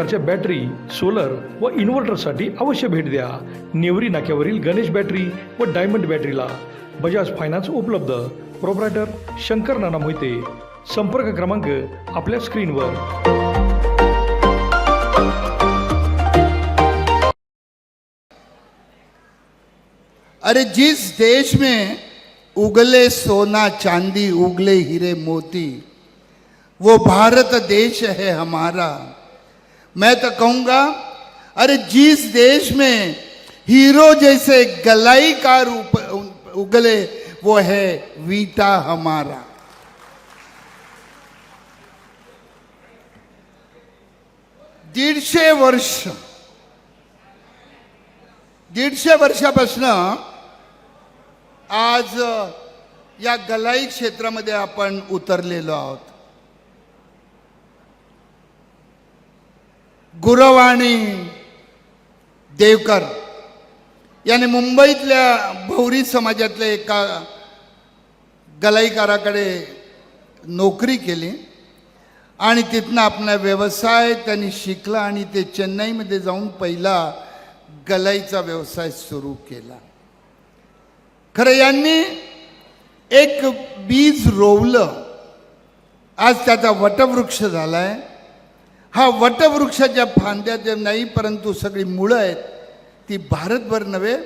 प्रकारच्या battery solar व इन्व्हर्टरसाठी अवश्य भेट द्या. नेवरी नाक्यावरील गणेश बॅटरी व डायमंड बॅटरीला बजाज फायनान्स उपलब्ध. प्रोप्रायटर शंकर नाना मोहिते. संपर्क क्रमांक आपल्या स्क्रीनवर. अरे जिस देश में उगले सोना चांदी उगले हीरे मोती वो भारत देश है हमारा। मैं तो कहूंगा अरे जिस देश में हीरो जैसे गलाईकार रूप उगले वो है वीटा हमारा। दीडशे वर्ष दीडशे वर्षापासून आज या गलाई क्षेत्रामध्ये आपण उतरलेलो आहोत. गुरवाणी देवकर याने मुंबईतल्या भौरी समाजातल्या एका गलाईकाराकडे नोकरी केली आणि तिथनं आपला व्यवसाय त्यांनी शिकला आणि ते चेन्नईमध्ये जाऊन पहिला गलाईचा व्यवसाय सुरू केला. खरं यांनी एक बीज रोवलं. आज त्याचा वटवृक्ष झाला आहे हा वटवृक्षाच्या फांद्या जे नाही परंतु सगळी मुळं आहेत. ती भारतभर नव्हे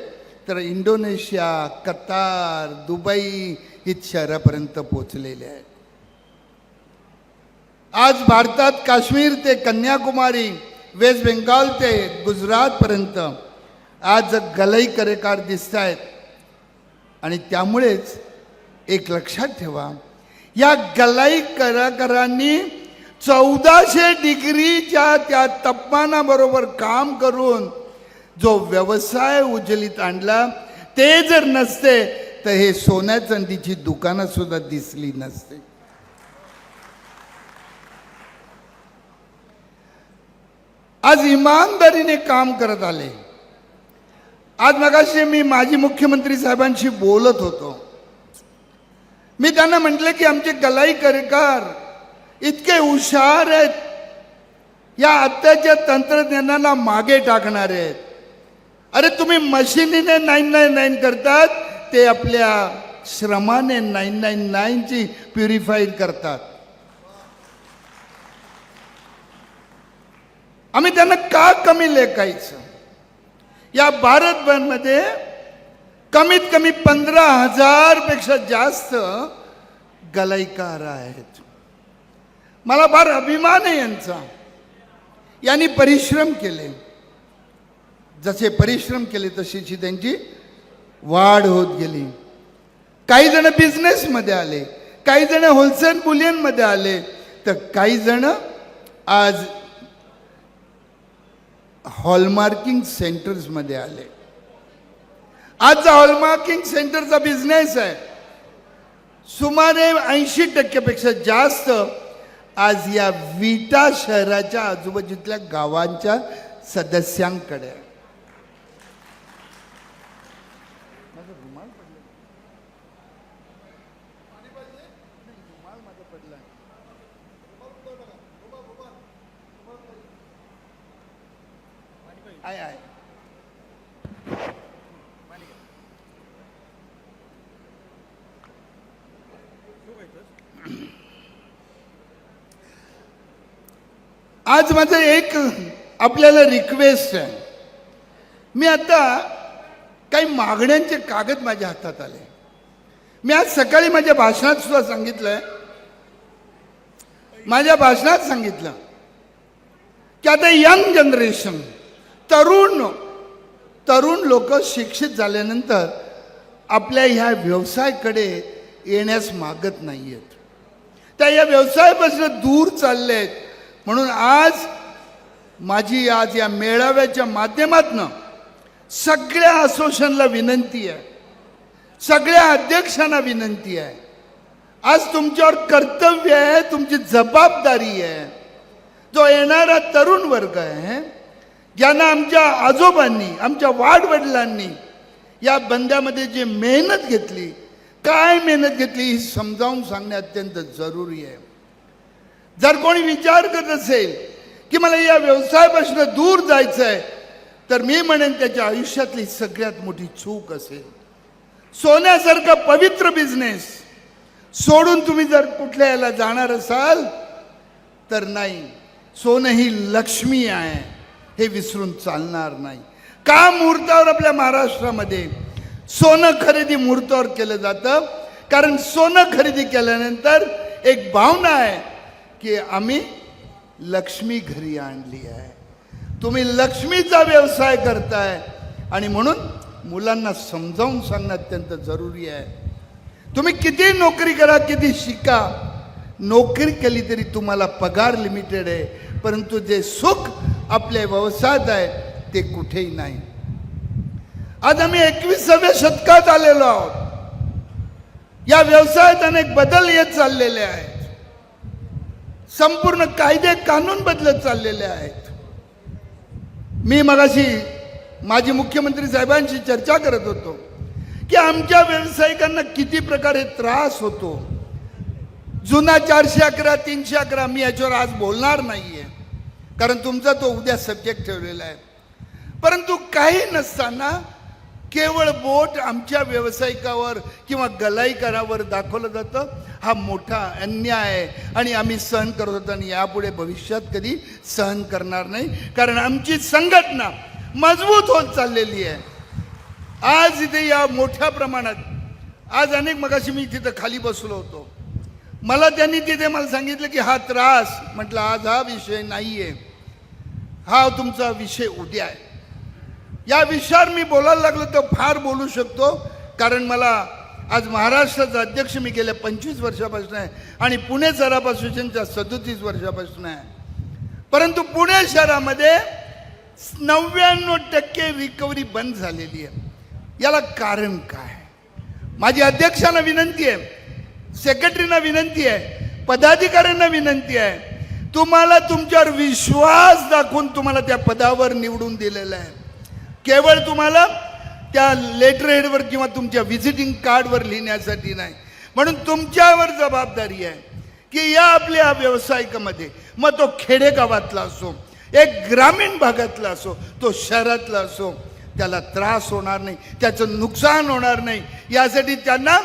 तर इंडोनेशिया कतार दुबई इथ शहरापर्यंत पोचलेले आहेत. आज भारतात काश्मीर ते कन्याकुमारी वेस्ट बेंगाल ते गुजरातपर्यंत आज गलई करेकार दिसत आहेत आणि त्यामुळेच एक लक्षात ठेवा या गलाई कलाकारांनी चौदाशे डिग्रीच्या त्या तापमानाबरोबर काम करून जो व्यवसाय उजलीत आणला ते जर नसते तर हे सोन्या चांदीची दुकानं सुद्धा दिसली नसते. आज इमानदारीने काम करत आले. आज मगाशी मी माजी मुख्यमंत्री साहेबांशी बोलत होतो. मी त्यांना म्हटलं की आमचे कलाई करेकार इतके हुशार आहेत. या आत्ताच्या तंत्रज्ञानाला मागे टाकणार आहेत. अरे तुम्ही मशिनीने नाईन नाईन नाईन करतात ते आपल्या श्रमाने नाईन नाईन नाईनची प्युरिफाईड करतात. आम्ही त्यांना का कमी लेखायचं? या भारतभरमध्ये कमीत कमी पंधरा हजारपेक्षा जास्त गलाईकार आहेत. मला फार अभिमान आहे यांचा. यांनी परिश्रम केले. जसे परिश्रम केले तशीची त्यांची वाढ होत गेली. काही जण बिझनेसमध्ये आले काही जण होलसेल बुलियनमध्ये आले. तर काही जण आज हॉलमार्किंग सेंटर्समध्ये आले. आजचा हॉलमार्किंग सेंटरचा बिझनेस आहे. सुमारे ऐंशी टक्क्यापेक्षा जास्त आज या विटा शहराच्या आजूबाजूतल्या गावांच्या सदस्यांकडे आहे. आय आहे आज माझं एक आपल्याला रिक्वेस्ट आहे. मी आता काही मागण्यांचे कागद माझ्या हातात आले. मी आज सकाळी माझ्या भाषणात सुद्धा सांगितलंय. माझ्या भाषणात सांगितलं की आता यंग जनरेशन तरुण तरुण लोक शिक्षित झाल्यानंतर आपल्या ह्या व्यवसायाकडे येण्यास मागत नाही आहेत त्या या व्यवसायापासून दूर चालले आहेत म्हणून आज माझी आज या मेळाव्याच्या माध्यमातनं सगळ्या असोसिएशनला विनंती आहे. सगळ्या अध्यक्षांना विनंती आहे. आज तुमच्यावर कर्तव्य आहे तुमची जबाबदारी आहे. जो येणारा तरुण वर्ग आहे ज्यांना आमच्या आजोबांनी आमच्या वाडवडिलांनी या बंद्यामध्ये जी मेहनत घेतली काय मेहनत घेतली ही समजावून सांगणे अत्यंत जरुरी आहे. जर कोणी विचार करत असेल की मला या व्यवसायापासून दूर जायचं आहे तर मी म्हणेन त्याच्या आयुष्यातली सगळ्यात मोठी चूक असेल. सोन्यासारखा पवित्र बिझनेस सोडून तुम्ही जर कुठल्या याला जाणार असाल तर नाही. सोनं ही लक्ष्मी आहे हे विसरून चालणार नाही. का मुहूर्तावर आपल्या महाराष्ट्रामध्ये सोनं खरेदी मुहूर्तावर केलं जातं? कारण सोनं खरेदी केल्यानंतर एक भावना आहे की आम्ही लक्ष्मी घरी आणली आहे. तुम्ही लक्ष्मीचा व्यवसाय करताय. आणि म्हणून मुलांना समजावून सांगणं अत्यंत जरुरी आहे. तुम्ही किती नोकरी करा किती शिका. नोकरी केली तरी तुम्हाला पगार लिमिटेड आहे. परंतु जे सुख आपल्या व्यवसायात आहे ते कुठेही नाही. आज आम्ही एकविसाव्या शतकात आलेलो आहोत. या व्यवसायात अनेक बदल येत चाललेले आहेत. संपूर्ण कायदे कानून बदलत चाललेले आहेत. मी मगाशी माजी मुख्यमंत्री साहेबांशी चर्चा करत होतो की आमच्या व्यावसायिकांना किती प्रकारे त्रास होतो. जुना चारशे अकरा तीनशे अकरा मी याच्यावर आज बोलणार नाहीये. कारण तुमचा तो उद्या सब्जेक्ट ठेवलेला आहे. परंतु काही नसताना केवळ बोट आमच्या व्यावसायिकावर किंवा गलाईकारावर दाखवलं जातं. हा मोठा अन्याय आहे आणि आम्ही सहन करत होतो आणि यापुढे भविष्यात कधी सहन करणार नाही. कारण आमची संघटना मजबूत होत चाललेली आहे. आज इथे या मोठ्या प्रमाणात आज अनेक मगाशी मी तिथं खाली बसलो होतो. मला त्यांनी तिथे मला सांगितलं की हा त्रास म्हटलं आज हा विषय नाही आहे हा तुमचा विषय उद्या आहे. या विषयावर मी बोलायला लागलो तर फार बोलू शकतो. कारण मला आज महाराष्ट्राचा अध्यक्ष मी गेल्या पंचवीस वर्षापासून आहे आणि पुणे शहरापासूनच्या सदोतीस वर्षापासून आहे. परंतु पुणे शहरामध्ये नव्याण्णव टक्के रिकव्हरी बंद झालेली आहे. याला कारण काय? माझी अध्यक्षांना विनंती आहे सेक्रेटरीना विनंती आहे पदाधिकाऱ्यांना विनंती आहे. तुम्हाला तुमच्यावर विश्वास दाखवून तुम्हाला त्या पदावर निवडून दिलेलं आहे. केवळ तुम्हाला त्या लेटर हेडवर किंवा तुमच्या व्हिजिटिंग कार्डवर लिहिण्यासाठी नाही. म्हणून तुमच्यावर जबाबदारी आहे की या आपल्या व्यावसायिकामध्ये मग तो खेडेगावातला असो एक ग्रामीण भागातला असो तो शहरातला असो त्याला त्रास होणार नाही त्याचं नुकसान होणार नाही यासाठी त्यांना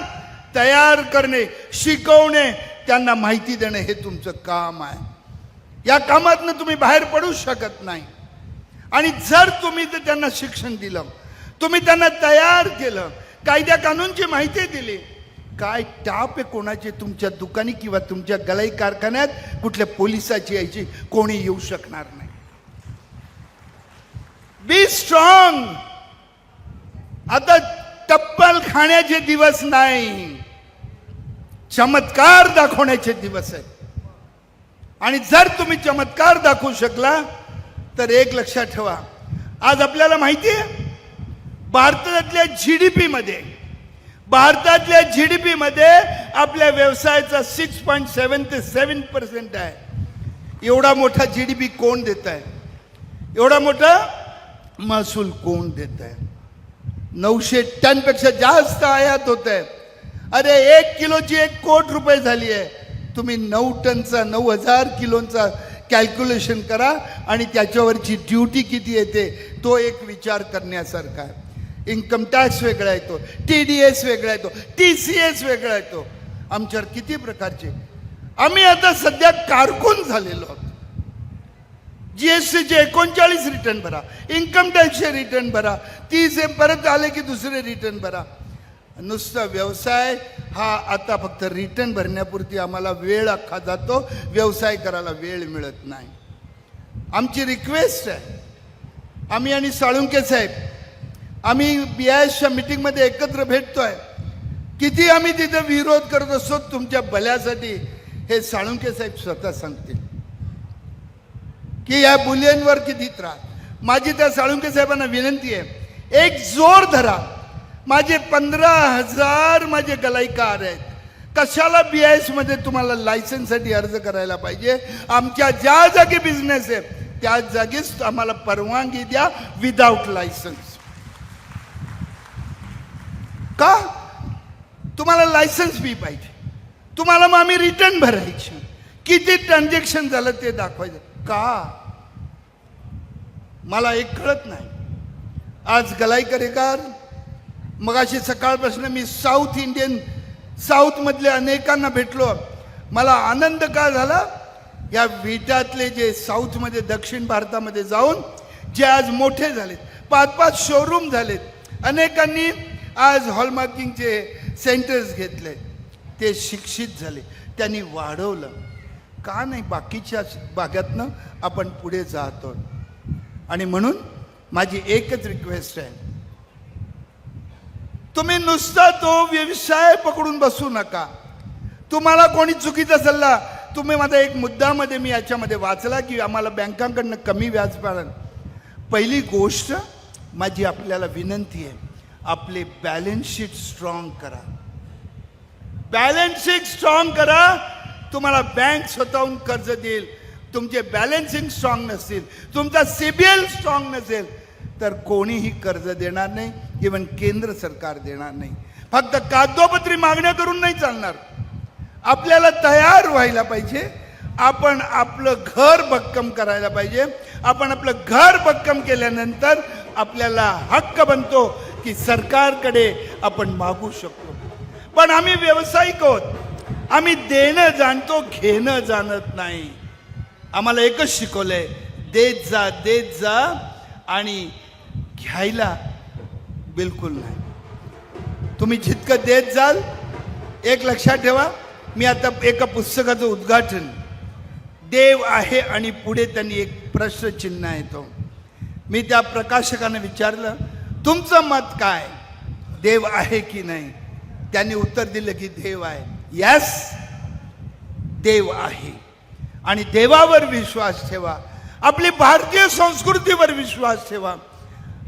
तयार करणे शिकवणे त्यांना माहिती देणे हे तुमचं काम आहे. या कामातनं तुम्ही बाहेर पडू शकत नाही. आणि जर तुम्ही तर त्यांना शिक्षण दिलं तुम्ही त्यांना तयार केलं कायद्या कानूनची माहिती दिली काय टाप आहे कोणाची तुमच्या दुकानी किंवा तुमच्या गलाई कारखान्यात? कुठल्या पोलिसाची यायची कोणी येऊ शकणार नाही. बी स्ट्रॉंग आता टप्पल खाण्याचे दिवस नाही. चमत्कार दाखवण्याचे दिवस आहेत. आणि जर तुम्ही चमत्कार दाखवू शकला तर एक लक्षात ठेवा. आज आपल्याला माहिती आहे भारतातल्या जी डी पीमध्ये भारतातल्या जी डी पीमध्ये आपल्या व्यवसायाचा सिक्स पॉईंट सेवन ते सेवन पर्सेंट आहे. एवढा मोठा जी डी पी कोण देत आहे एवढा मोठा महसूल कोण देत आहे नऊशे टनपेक्षा जास्त आयात होत आहे अरे एक किलोची एक कोट रुपये झाली आहे तुम्ही नऊ टनचा नऊ हजार किलोचा कॅल्क्युलेशन करा आणि त्याच्यावरची ड्युटी किती येते तो एक विचार करण्यासारखा आहे. इन्कम टॅक्स वेगळा येतो टी डी एस वेगळा येतो टी सी एस वेगळा येतो. आमच्यावर किती प्रकारचे. आम्ही आता सध्या कारकून झालेलो आहोत. जीएसटीचे एकोणचाळीस रिटर्न भरा इन्कम टॅक्सचे रिटर्न भरा तीस परत आले की दुसरे रिटर्न भरा. नुसता व्यवसाय हा आता फक्त रिटर्न भरण्यापुरती आम्हाला वेळ अख्खा जातो. व्यवसाय करायला वेळ मिळत नाही. आमची रिक्वेस्ट आहे. आम्ही आणि साळुंके साहेब आम्ही बी आय एसच्या मिटिंगमध्ये एकत्र भेटतोय. किती आम्ही तिथे विरोध करत असतो तुमच्या भल्यासाठी हे साळुंके साहेब स्वतः सांगतील. की या बुलियनवर किती त्रास. माझी त्या साळुंके साहेबांना विनंती आहे एक जोर धरा. माझे पंधरा हजार माझे गलाईकार आहेत. कशाला बी आय एसमध्ये तुम्हाला लायसन्ससाठी अर्ज करायला पाहिजे? आमच्या ज्या जागी बिझनेस आहे त्या जागीच आम्हाला परवानगी द्या विदाऊट लायसन्स का? तुम्हाला लायसन्स फी पाहिजे. तुम्हाला मग आम्ही रिटर्न भरायचे. किती ट्रान्झॅक्शन झालं ते दाखवायचं. का? मला एक कळत नाही. आज गलाईकरेकर मग अशी सकाळपासून मी साऊथ इंडियन साऊथमधल्या अनेकांना भेटलो. मला आनंद का झाला? या विटातले जे साऊथमध्ये दक्षिण भारतामध्ये जाऊन जे आज मोठे झालेत पाच पाच शोरूम झालेत. अनेकांनी आज हॉलमार्किंगचे सेंटर्स घेतले. ते शिक्षित झाले. त्यांनी वाढवलं. का नाही? बाकीच्या भागातनं आपण पुढे जातो आणि म्हणून माझी एकच रिक्वेस्ट आहे. तुम्ही नुसता तो व्यवसाय पकडून बसू नका. तुम्हाला कोणी चुकीचा सल्ला तुम्ही माझा एक मुद्दामध्ये मी याच्यामध्ये वाचला की आम्हाला बँकांकडनं कमी व्याज पालन. पहिली गोष्ट माझी आपल्याला विनंती आहे आपले बॅलन्स शीट स्ट्रॉंग करा. बॅलन्स शीट स्ट्रॉंग करा तुम्हाला बँक स्वतःहून कर्ज देईल. तुमचे बॅलन्सिंग स्ट्रॉंग नसतील. तुमचा सीबीएल स्ट्रॉंग नसेल. तर कोणीही कर्ज देणार नाही इवन केंद्र सरकार देणार नाही. फक्त कागदोपत्री मागण्या करून नाही चालणार. आपल्याला तयार व्हायला पाहिजे. आपण आपलं घर भक्कम करायला पाहिजे. आपण आपलं घर भक्कम केल्यानंतर आपल्याला हक्क बनतो की सरकारकडे आपण मागू शकतो. पण आम्ही व्यावसायिक आहोत. आम्ही देणं जाणतो घेणं जाणत नाही. आम्हाला एकच शिकवलंय देत जा देत जा आणि घ्यायला बिलकुल नाही. तुम्ही जितकं देत जाल एक लक्षात ठेवा मी आता एका पुस्तकाचं उद्घाटन. देव आहे आणि पुढे त्यांनी एक प्रश्नचिन्ह येतो मी त्या प्रकाशकानं विचारलं तुमचं मत काय? देव आहे की नाही? त्यांनी उत्तर दिलं की देव आहे. यस देव आहे. आणि देवावर विश्वास ठेवा. आपली भारतीय संस्कृतीवर विश्वास ठेवा.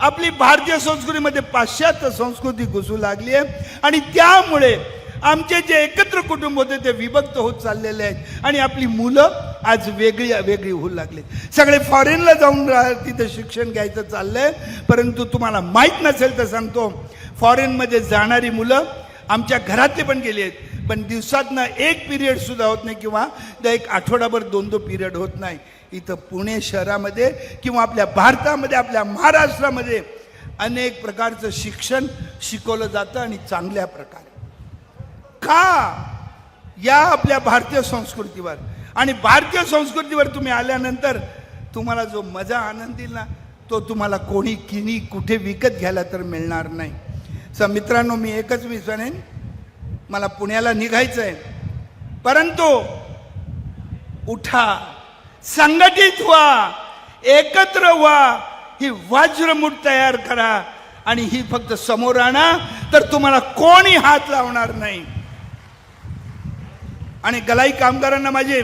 आपली भारतीय संस्कृतीमध्ये पाश्चात्य संस्कृती घुसू लागली आहे. आणि त्यामुळे आमचे जे एकत्र कुटुंब होते ते विभक्त होत चाललेले आहेत. आणि आपली मुलं आज वेगळी वेगळी होऊ लागली. सगळे फॉरेनला जाऊन राह तिथं शिक्षण घ्यायचं चाललंय. परंतु तुम्हाला माहीत नसेल तर सांगतो फॉरेनमध्ये जाणारी मुलं आमच्या घरातले पण गेली आहेत. पण दिवसातनं एक पिरियड सुद्धा होत नाही किंवा एक आठवडाभर दोन दोन पिरियड होत नाही. इथं पुणे शहरामध्ये किंवा आपल्या भारतामध्ये आपल्या महाराष्ट्रामध्ये अनेक प्रकारचं शिक्षण शिकवलं जातं आणि चांगल्या प्रकारे. का? या आपल्या भारतीय संस्कृतीवर. आणि भारतीय संस्कृतीवर तुम्ही आल्यानंतर तुम्हाला जो मजा आनंद येईल ना तो तुम्हाला कोणी किनी कुठे विकत घ्यायला तर मिळणार नाही. स मित्रांनो मी एकच मी मला पुण्याला निघायचं आहे परंतु उठा. संघटित व्हा एकत्र व्हा ही वज्रमूठ तयार करा आणि ही फक्त समोर आणा तर तुम्हाला कोणी हात लावणार नाही. आणि गलाई कामगारांना माझे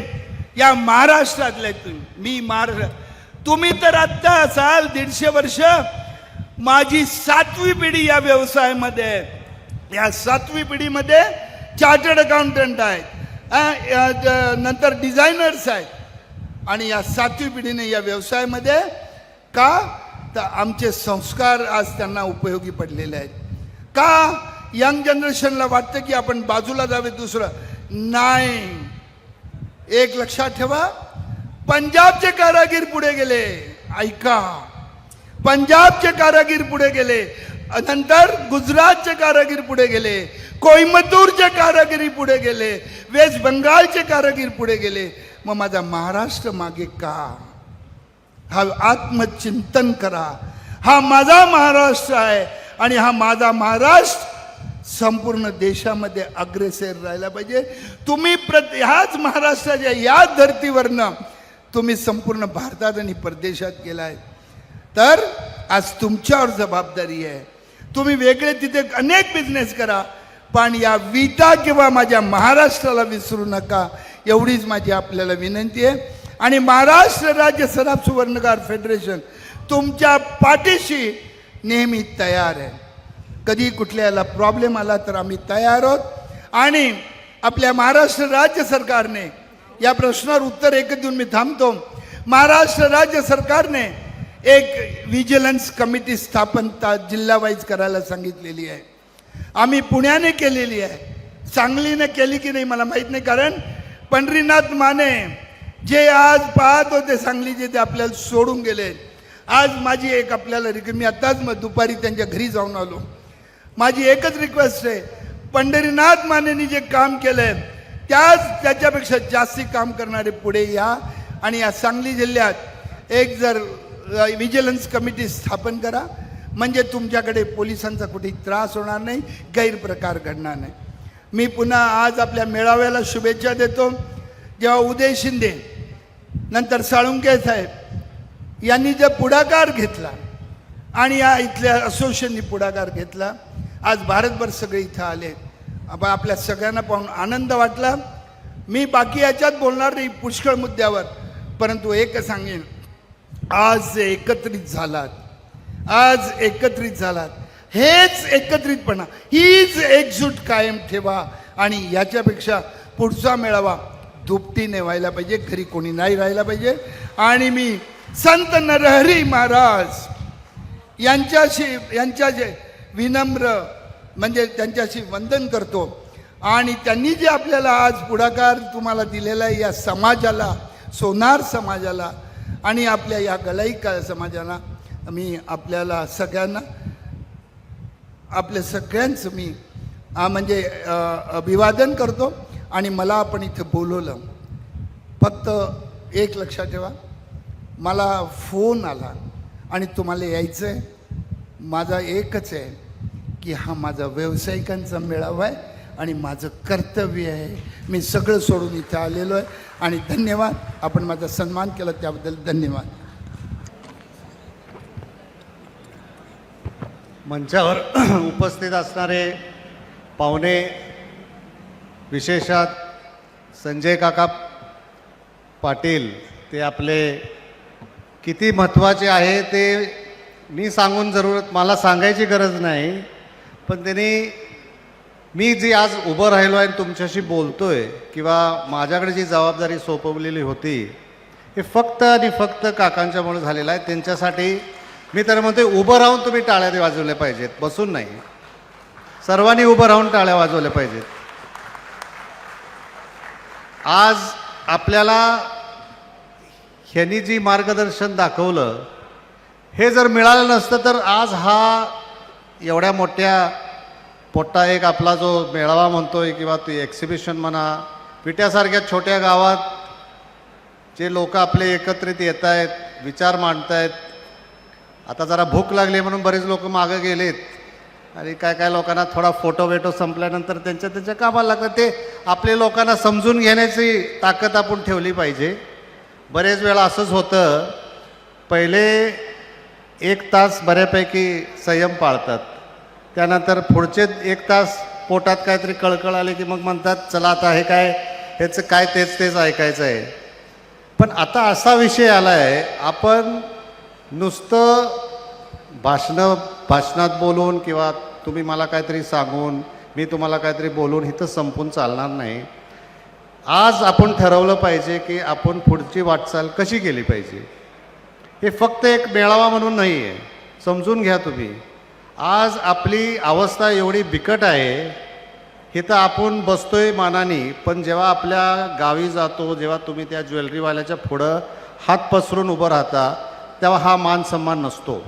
या महाराष्ट्रातले तुम्ही मी महाराष्ट्र तुम्ही तर आत्ता असाल दीडशे वर्ष माझी सातवी पिढी या व्यवसायामध्ये या सातवी पिढीमध्ये चार्टर्ड अकाउंटंट आहेत. नंतर डिझायनर्स आहेत. आणि या सातवी पिढीने या व्यवसायामध्ये का? तर आमचे संस्कार आज त्यांना उपयोगी पडलेले आहेत. का? यंग जनरेशनला वाटतं की आपण बाजूला जावे दुसरं नाही. एक लक्षात ठेवा पंजाबचे कारागीर पुढे गेले. ऐका पंजाबचे कारागीर पुढे गेले. नंतर गुजरातचे कारागीर पुढे गेले. कोईमतूरचे कारागिरी पुढे गेले. वेस्ट बंगालचे कारागीर पुढे गेले. मग माझा महाराष्ट्र मागे का? हा आत्मचिंतन करा. हा माझा महाराष्ट्र आहे आणि हा माझा महाराष्ट्र संपूर्ण देशामध्ये अग्रेसर राहिला पाहिजे. तुम्ही प्रत ह्याच महाराष्ट्राच्या या धर्तीवरनं तुम्ही संपूर्ण भारतात आणि परदेशात गेलाय. तर आज तुमच्यावर जबाबदारी आहे. तुम्ही वेगळे तिथे अनेक बिझनेस करा. पण या विटा किंवा माझ्या महाराष्ट्राला विसरू नका. एवढीच माझी आपल्याला विनंती आहे. आणि महाराष्ट्र राज्य सराफ सुवर्णकार फेडरेशन तुमच्या पाठीशी नेहमी तयार आहे. कधी कुठल्याला प्रॉब्लेम आला तर आम्ही तयार आहोत. आणि आपल्या महाराष्ट्र राज्य सरकारने या प्रश्नावर उत्तर एक देऊन मी थांबतो. महाराष्ट्र राज्य सरकारने एक व्हिजिलन्स कमिटी स्थापन ता जिल्हावाईज करायला सांगितलेली आहे. आम्ही पुण्याने केलेली आहे. सांगलीने केली की नाही मला माहीत नाही. कारण पंढरीनाथ माने जे आज पाहत होते सांगलीचे ते आपल्याला सोडून गेले. आज माझी एक आपल्याला रिक मी आत्ताच मग दुपारी त्यांच्या घरी जाऊन आलो. माझी एकच रिक्वेस्ट आहे पंढरीनाथ मानेनी जे काम केलंय त्याच त्याच्यापेक्षा जास्ती काम करणारे पुढे या. आणि या सांगली जिल्ह्यात एक जर विजिलन्स कमिटी स्थापन करा. म्हणजे तुमच्याकडे पोलिसांचा कुठे त्रास होणार नाही गैरप्रकार घडणार नाही. मी पुन्हा आज आपल्या मेळाव्याला शुभेच्छा देतो. जेव्हा उदय शिंदे नंतर साळुंके साहेब यांनी जे पुढाकार घेतला आणि या इथल्या असोसिएशननी पुढाकार घेतला आज भारतभर सगळे इथं आले. आपण आपल्या सगळ्यांना पाहून आनंद वाटला. मी बाकी याच्यात बोलणार नाही पुष्कळ मुद्द्यावर परंतु एक सांगेन. आज जे एकत्रित झालात आज एकत्रित झालात हेच एकत्रितपणा. हीच एकजूट कायम ठेवा आणि याच्यापेक्षा पुढचा मेळावा दुपटीने व्हायला पाहिजे घरी कोणी नाही राहायला पाहिजे. आणि मी संत नरहरी महाराज यांच्याशी यांच्या जे विनम्र म्हणजे त्यांच्याशी वंदन करतो. आणि त्यांनी जे आपल्याला आज पुढाकार तुम्हाला दिलेला आहे या समाजाला सोनार समाजाला आणि आपल्या या गलाईका समाजाला मी आपल्याला सगळ्यांना आपल्या सगळ्यांचं मी म्हणजे अभिवादन करतो आणि मला आपण इथं बोलवलं. फक्त एक लक्षात ठेवा मला फोन आला आणि तुम्हाला यायचं आहे माझा एकच आहे की हा माझा व्यावसायिकांचा मेळावा आहे आणि माझं कर्तव्य आहे. मी सगळं सोडून इथं आलेलो आहे आणि धन्यवाद. आपण माझा सन्मान केला त्याबद्दल धन्यवाद. मंचावर उपस्थित असणारे पाहुणे विशेषात संजय काका पाटील ते आपले किती महत्त्वाचे आहे ते मी सांगून जरूरत मला सांगायची गरज नाही पण त्यांनी मी जी आज उभं राहिलो आहे आणि तुमच्याशी आहे किंवा माझ्याकडे जी जबाबदारी सोपवलेली होती हे फक्त आणि फक्त काकांच्यामुळे झालेलं आहे. त्यांच्यासाठी मी तर म्हणते उभं राहून तुम्ही टाळ्या वाजवल्या पाहिजेत बसून नाही. सर्वांनी उभं राहून टाळ्या वाजवल्या पाहिजेत. आज आपल्याला ह्यांनी जी मार्गदर्शन दाखवलं हे जर मिळालं नसतं तर आज हा एवढ्या मोठ्या मोठा एक आपला जो मेळावा म्हणतोय किंवा ती एक्झिबिशन म्हणा विट्यासारख्या छोट्या गावात जे लोक आपले एकत्रित येत आहेत विचार मांडत आहेत आता जरा भूक लागली म्हणून बरेच लोक मागं गेलेत. आणि काय काय लोकांना थोडा फोटो वेटो संपल्यानंतर त्यांच्या त्यांच्या कामाला लागतं ते आपले लोकांना समजून घेण्याची ताकद आपण ठेवली पाहिजे. बरेच वेळा असंच होतं. पहिले एक तास बऱ्यापैकी संयम पाळतात. त्यानंतर पुढचे एक तास पोटात काहीतरी कळकळ आले की मग म्हणतात चला आता हे काय ह्याचं काय तेच तेच ऐकायचं आहे पण आता असा विषय आला आहे आपण नुसतं भाषणं भाषणात बोलून किंवा तुम्ही मला काहीतरी सांगून मी तुम्हाला काहीतरी बोलून इथं संपून चालणार नाही. आज आपण ठरवलं पाहिजे की आपण पुढची वाटचाल कशी केली पाहिजे. हे फक्त एक मेळावा म्हणून नाही आहे समजून घ्या तुम्ही. आज आपली अवस्था एवढी बिकट आहे. इथं आपण बसतोय मानाने पण जेव्हा आपल्या गावी जातो जेव्हा तुम्ही त्या ज्वेलरीवाल्याच्या पुढं हात पसरून उभं राहता तेव्हा हा मान सन्मान नसतो.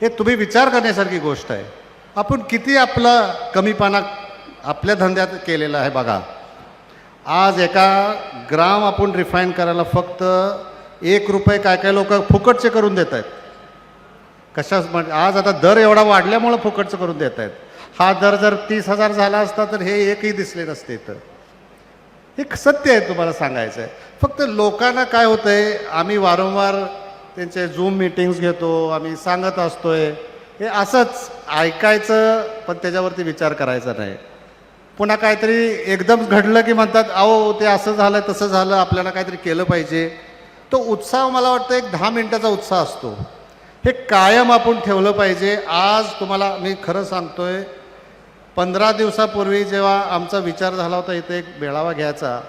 हे तुम्ही विचार करण्यासारखी गोष्ट आहे. आपण किती आपलं कमीपणा आपल्या धंद्यात केलेला आहे बघा. आज एका ग्राम आपण रिफाईन करायला फक्त एक रुपये काय काय लोक फुकटचे करून देत आहेत. कशाच म्हणजे आज आता दर एवढा वाढल्यामुळं फुकटचं करून देत आहेत. हा दर जर तीस हजार झाला असता तर हे एकही दिसले नसते तर हे सत्य आहे तुम्हाला सांगायचं आहे. फक्त लोकांना काय होतं आहे आम्ही वारंवार त्यांचे झूम मिटिंग्स घेतो आम्ही सांगत असतोय. हे असंच ऐकायचं पण त्याच्यावरती विचार करायचा नाही. पुन्हा काहीतरी एकदम घडलं की म्हणतात अहो ते असं झालं तसं झालं आपल्याला काहीतरी केलं पाहिजे. तो उत्साह मला वाटतं एक दहा मिनटाचा उत्साह असतो. हे कायम आपण ठेवलं पाहिजे. आज तुम्हाला मी खरं सांगतोय पंधरा दिवसापूर्वी जेव्हा आमचा विचार झाला होता इथे एक मेळावा घ्यायचा.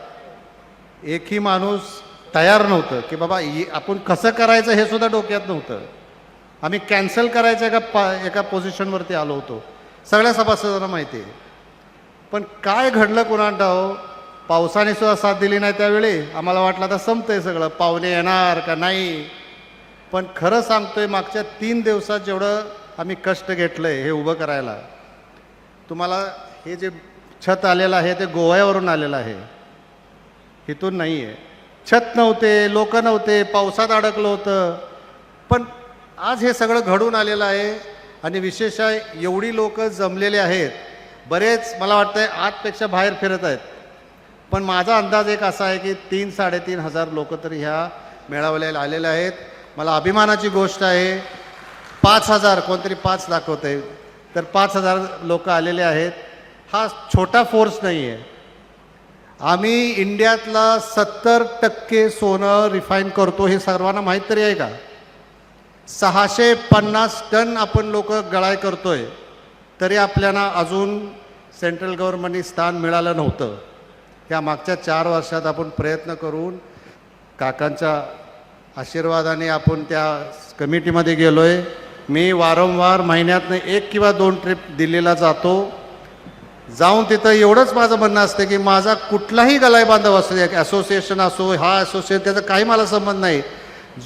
एकही माणूस तयार नव्हतं की बाबा आपण कसं करायचं हे सुद्धा डोक्यात नव्हतं. आम्ही कॅन्सल करायचं एका पा एका पोझिशनवरती आलो होतो. सगळ्या सभासदांना माहिती आहे. पण काय घडलं कुणाला हो? पावसाने सुद्धा साथ दिली नाही त्यावेळी. आम्हाला वाटलं आता संपतंय सगळं. पाहुणे येणार का नाही? पण खरं सांगतोय मागच्या तीन दिवसात जेवढं आम्ही कष्ट घेतलं आहे हे उभं करायला तुम्हाला हे जे छत आलेलं आहे ते गोव्यावरून आलेलं आहे इथून नाही आहे छत नव्हते लोक नव्हते पावसात अडकलं होतं. पण आज हे सगळं घडून आलेलं आहे आणि विशेषतः एवढी लोक जमलेले आहेत. बरेच मला वाटतंय आतपेक्षा बाहेर फिरत आहेत. पण माझा अंदाज एक असा आहे की तीन साडेतीन हजार लोक तरी ह्या मेळावल्याला आलेले आहेत. मला अभिमानाची गोष्ट आहे. पाच हजार कोणतरी पाच दाखवते तर पाच हजार लोक आलेले आहेत. हा छोटा फोर्स नाही आहे आम्ही इंडियातला सत्तर टक्के सोनं रिफाईन करतो हे सर्वांना माहीत तरी आहे का? सहाशे पन्नास टन आपण लोक गळाय करतोय तरी आपल्याला अजून सेंट्रल गव्हर्नमेंटनी स्थान मिळालं नव्हतं. या मागच्या चार वर्षात आपण प्रयत्न करून काकांच्या आशीर्वादाने आपण त्या कमिटीमध्ये गेलो आहे मी वारंवार महिन्यातनं एक किंवा दोन ट्रिप दिल्लीला जातो. जाऊन तिथं एवढंच माझं म्हणणं असतं की माझा कुठलाही गलाय बांधव असू दे असोसिएशन असो हा असोसिएशन त्याचा काही मला संबंध नाही.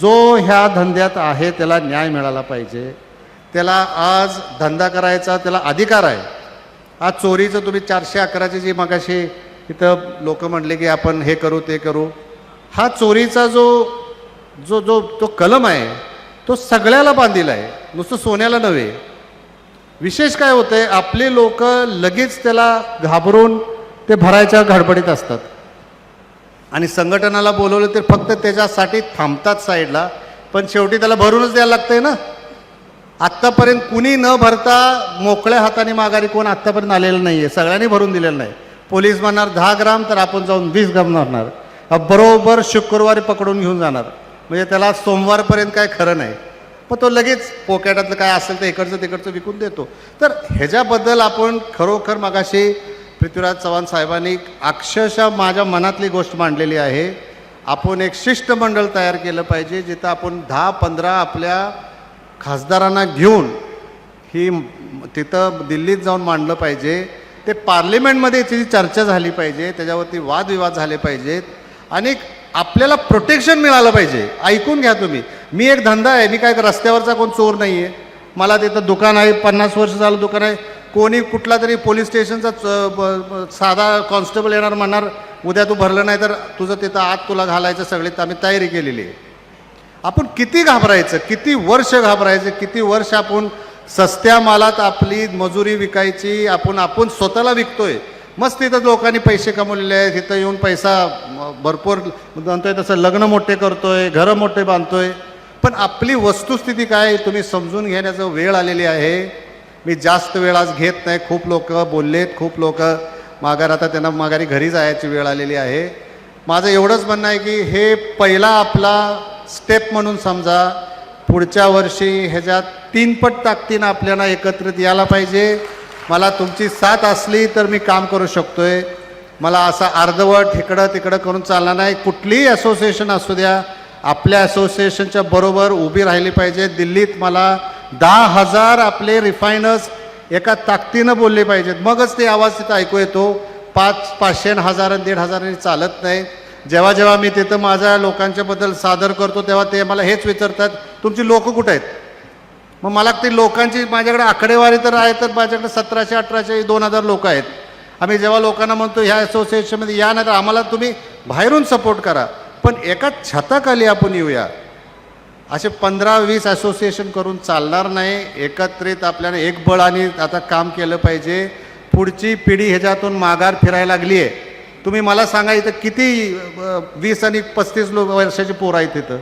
जो ह्या धंद्यात आहे त्याला न्याय मिळाला पाहिजे. त्याला आज धंदा करायचा त्याला अधिकार आहे. आज चोरीचं तुम्ही चारशे अकराची जी मगाशी इथं लोक म्हणले की आपण हे करू ते करू. हा चोरीचा जो जो जो तो कलम आहे तो सगळ्याला बांधील आहे. नुसतं सोन्याला नव्हे. विशेष काय होतंय आपले लोक लगेच त्याला घाबरून ते भरायच्या गडबडीत असतात. आणि संघटनाला बोलवलं तर फक्त त्याच्यासाठी थांबतात साईडला पण शेवटी त्याला भरूनच द्यायला लागतंय ना. आत्तापर्यंत कुणी न भरता मोकळ्या हाताने माघारी कोण आत्तापर्यंत आलेलं नाही आहे सगळ्यांनी भरून दिलेलं नाही. पोलीस म्हणणार दहा ग्राम तर आपण जाऊन वीस ग्राम भरणार बरोबर शुक्रवारी पकडून घेऊन जाणार. म्हणजे त्याला सोमवारपर्यंत काय खरं नाही. मग तो लगेच पोकॅटातलं काय असेल तर इकडचं तिकडचं विकून देतो. तर ह्याच्याबद्दल आपण खरोखर मगाशी पृथ्वीराज चव्हाण साहेबांनी अक्षरशः माझ्या मनातली गोष्ट मांडलेली आहे. आपण एक शिष्टमंडळ तयार केलं पाहिजे जिथं आपण दहा पंधरा आपल्या खासदारांना घेऊन ही तिथं दिल्लीत जाऊन मांडलं पाहिजे. ते पार्लिमेंटमध्ये त्याची चर्चा झाली पाहिजे त्याच्यावरती वादविवाद झाले पाहिजेत. आणि आपल्याला प्रोटेक्शन मिळालं पाहिजे. ऐकून घ्या तुम्ही. मी एक धंदा आहे. मी काय रस्त्यावरचा कोण चोर नाही आहे मला तिथं दुकान आहे. पन्नास वर्ष झालं दुकान आहे. कोणी कुठला तरी पोलीस स्टेशनचा च- ब- साधा कॉन्स्टेबल येणार म्हणणार उद्या तू भरलं नाही तर तुझं तिथं आत तुला घालायचं सगळी आम्ही तयारी केलेली आहे. आपण किती घाबरायचं किती वर्ष घाबरायचं किती वर्ष आपण सस्त्या मालात आपली मजुरी विकायची आपण आपण स्वतःला विकतोय. मस्त तिथं लोकांनी पैसे कमवलेले आहेत. तिथं येऊन पैसा भरपूर म्हणतोय तसं लग्न मोठे करतोय घरं मोठे बांधतोय. पण आपली वस्तुस्थिती काय? तुम्ही समजून घेण्याचं वेळ आलेली आहे. मी जास्त वेळ आज घेत नाही. खूप लोक बोललेत खूप लोक माघार आता त्यांना माघारी घरी जायची वेळ आलेली आहे. माझं एवढंच म्हणणं आहे की हे पहिला आपला स्टेप म्हणून समजा पुढच्या वर्षी ह्याच्यात तीनपट ताकदीनं आपल्याला एकत्रित यायला पाहिजे. मला तुमची साथ असली तर मी काम करू शकतो आहे मला असा अर्धवट इकडं तिकडं करून चालणार नाही. कुठलीही असोसिएशन असू द्या आपल्या असोसिएशनच्या बरोबर उभी राहिली पाहिजे. दिल्लीत मला दहा हजार आपले रिफायनर्स एका ताकदीनं बोलले पाहिजेत. मगच ते आवाज तिथं ऐकू येतो. पाच पाचशे हजार आणि दीड हजारांनी चालत नाही. जेव्हा जेव्हा मी तिथं माझ्या लोकांच्याबद्दल सादर करतो तेव्हा ते मला हेच विचारतात तुमची लोकं कुठं आहेत? मग मला ती लोकांची माझ्याकडे आकडेवारी तर आहे तर माझ्याकडे सतराशे अठराशे दोन हजार लोक आहेत. आम्ही जेव्हा लोकांना म्हणतो ह्या असोसिएशनमध्ये या नाही तर आम्हाला तुम्ही बाहेरून सपोर्ट करा. पण एका छताखाली आपण येऊया. असे पंधरा वीस असोसिएशन करून चालणार नाही. एकत्रित आपल्याला एक बळ आणि आता काम केलं पाहिजे. पुढची पिढी ह्याच्यातून माघार फिरायला लागली आहे तुम्ही मला सांगा इथं किती वीस आणि पस्तीस लोक वर्षाची पोरं आहेत तिथं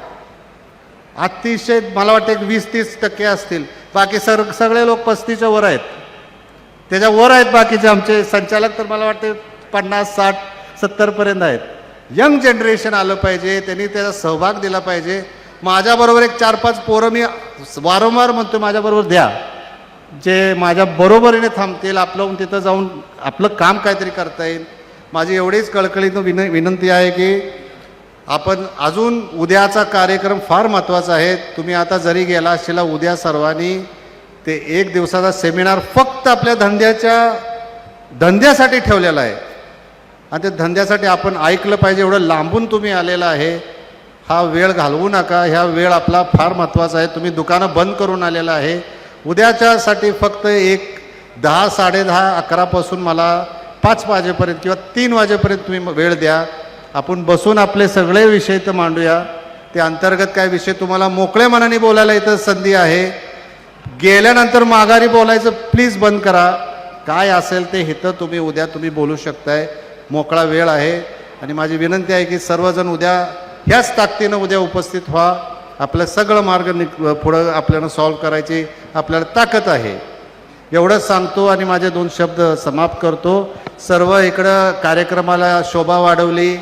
अतिशय मला वाटतं एक वीस तीस टक्के असतील. बाकी सर सगळे लोक पस्तीच्या वर आहेत. त्याच्या वर आहेत बाकीचे आमचे संचालक तर मला वाटते पन्नास साठ सत्तरपर्यंत आहेत. यंग जनरेशन आलं पाहिजे त्यांनी त्याचा सहभाग दिला पाहिजे. माझ्याबरोबर एक चार पाच पोरं मी वारंवार म्हणतो माझ्याबरोबर द्या. जे माझ्या बरोबरीने थांबतील आपलं तिथं जाऊन आपलं काम काहीतरी करता येईल. माझी एवढीच कळकळीनं विन विनंती आहे की आपण अजून उद्याचा कार्यक्रम फार महत्त्वाचा आहे. तुम्ही आता जरी गेला असलेला उद्या सर्वांनी ते एक दिवसाचा सेमिनार फक्त आपल्या धंद्याच्या धंद्यासाठी ठेवलेला आहे. आणि ते धंद्यासाठी आपण ऐकलं पाहिजे एवढं लांबून तुम्ही आलेलं आहे. हा वेळ घालवू नका ह्या वेळ आपला फार महत्त्वाचा आहे. तुम्ही दुकानं बंद करून आलेलं आहे. उद्याच्यासाठी फक्त एक दहा साडेदहा अकरापासून मला पाच वाजेपर्यंत किंवा तीन वाजेपर्यंत तुम्ही वेळ द्या. आपण बसून आपले सगळे विषय तर मांडूया. ते अंतर्गत काय विषय तुम्हाला मोकळ्या मनाने बोलायला इथं संधी आहे. गेल्यानंतर माघारी बोलायचं प्लीज बंद करा. काय असेल ते हिथं तुम्ही उद्या तुम्ही बोलू शकताय. मोकळा वेळ आहे. आणि माझी विनंती आहे की सर्वजण उद्या ह्याच ताकदीनं उद्या उपस्थित व्हा. आपलं सगळं मार्ग नि पुढं आपल्याला सॉल्व करायची आपल्याला ताकद आहे. एवढंच सांगतो आणि माझे दोन शब्द समाप्त करतो. सर्व इकडं कार्यक्रमाला शोभा वाढवली.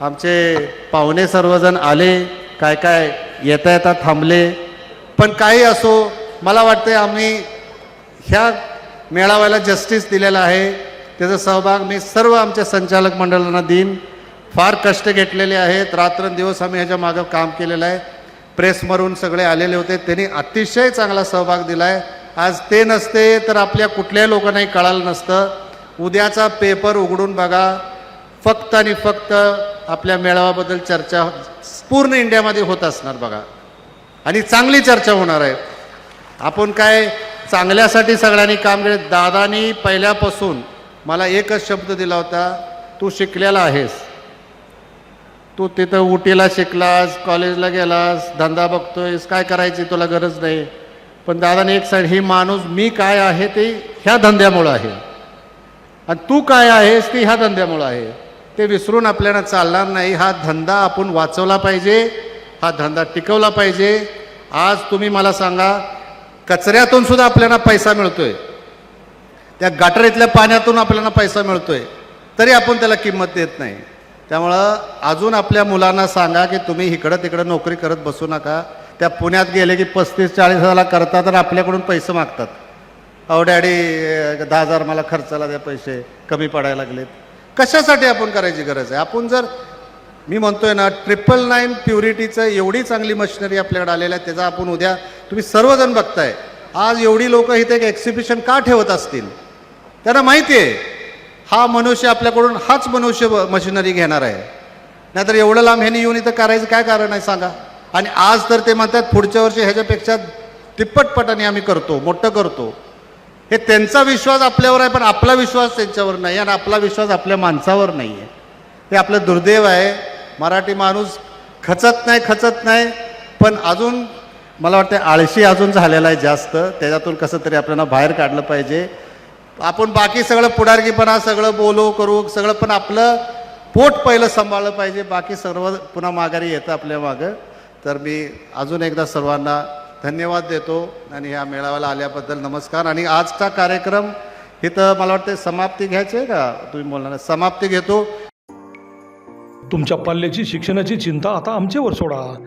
आमचे पाहुणे सर्वजण आले काय काय येता येता थांबले. पण काही असो मला वाटते आम्ही ह्या मेळाव्याला जस्टिस दिलेला आहे. त्याचा सहभाग मी सर्व आमच्या संचालक मंडळांना देईन. फार कष्ट घेतलेले आहेत. रात्रंदिवस आम्ही ह्याच्या मागं काम केलेलं आहे. प्रेसमरून सगळे आलेले होते. त्यांनी अतिशय चांगला सहभाग दिला आहे आज ते नसते तर आपल्या कुठल्याही लोकांनाही कळालं नसतं. उद्याचा पेपर उघडून बघा. फक्त आणि फक्त आपल्या मेळाव्याबद्दल चर्चा पूर्ण इंडियामध्ये होत असणार बघा. आणि चांगली चर्चा होणार आहे. आपण काय चांगल्यासाठी सगळ्यांनी काम केलं दादानी पहिल्यापासून मला एकच शब्द दिला होता तू शिकलेला आहेस. तू तिथं उटीला शिकलास कॉलेजला गेलास धंदा बघतोयस काय करायची तुला गरज नाही. पण दादाने एक साईड ही माणूस मी काय आहे ते ह्या धंद्यामुळं आहे. आणि तू काय आहेस ती ह्या धंद्यामुळं आहे. ते विसरून आपल्याला चालणार नाही. हा धंदा आपण वाचवला पाहिजे. हा धंदा टिकवला पाहिजे. आज तुम्ही मला सांगा कचऱ्यातून सुद्धा आपल्याला पैसा मिळतोय. त्या गटारीतल्या पाण्यातून आपल्याला पैसा मिळतोय. तरी आपण त्याला किंमत देत नाही. त्यामुळं अजून आपल्या मुलांना सांगा की तुम्ही इकडं तिकडं नोकरी करत बसू नका. त्या पुण्यात गेले की पस्तीस चाळीस हजारला करतात तर आपल्याकडून पैसे मागतात. अहो डॅडी दहा हजार मला खर्चाला द्या पैसे. कमी पडायला लागलेत. कशासाठी आपण करायची गरज आहे? आपण जर मी म्हणतोय ना ट्रिपल नाईन प्युरिटीचं एवढी चांगली मशिनरी आपल्याकडे आलेलं आहे त्याचा आपण उद्या तुम्ही सर्वजण बघताय. आज एवढी लोक इथे एक एक्झिबिशन का ठेवत असतील? त्यांना माहिती आहे हा मनुष्य आपल्याकडून हाच मनुष्य मशिनरी घेणार आहे. नाहीतर एवढं लांब ह्यानी येऊन इथं करायचं काय कारण आहे सांगा? आणि आज तर ते म्हणतात पुढच्या वर्षी ह्याच्यापेक्षा तिप्पटपटाने आम्ही करतो मोठं करतो. हे त्यांचा विश्वास आपल्यावर आहे पण आपला विश्वास त्यांच्यावर नाही आणि आपला विश्वास आपल्या माणसावर नाही आहे हे आपलं दुर्दैव आहे. मराठी माणूस खचत नाही खचत नाही पण अजून मला वाटतं आळशी अजून झालेला आहे जास्त. त्याच्यातून कसं तरी आपल्याला बाहेर काढलं पाहिजे. आपण बाकी सगळं पुढारकीपणा सगळं बोलू करू सगळं पण आपलं पोट पहिलं सांभाळलं पाहिजे. बाकी सर्व पुन्हा माघारी येतं आपल्या मागं. तर मी अजून एकदा सर्वांना धन्यवाद देतो आणि ह्या मेळाव्याला आल्याबद्दल नमस्कार. आणि आजचा कार्यक्रम इथं मला वाटते समाप्ती घ्यायची आहे का? तुम्ही बोलणार समाप्ती घेतो. तुमच्या पाल्याची शिक्षणाची चिंता आता आमच्यावर सोडा.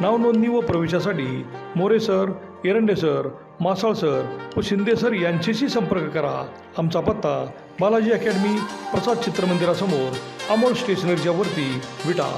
नावनोंदणी व प्रवेशासाठी More sir Erande sir Masal sir व शिंदे सर यांच्याशी संपर्क करा. आमचा पत्ता बालाजी अकॅडमी प्रसाद चित्रमंदिरासमोर अमोल स्टेशनरीच्या वरती विटा.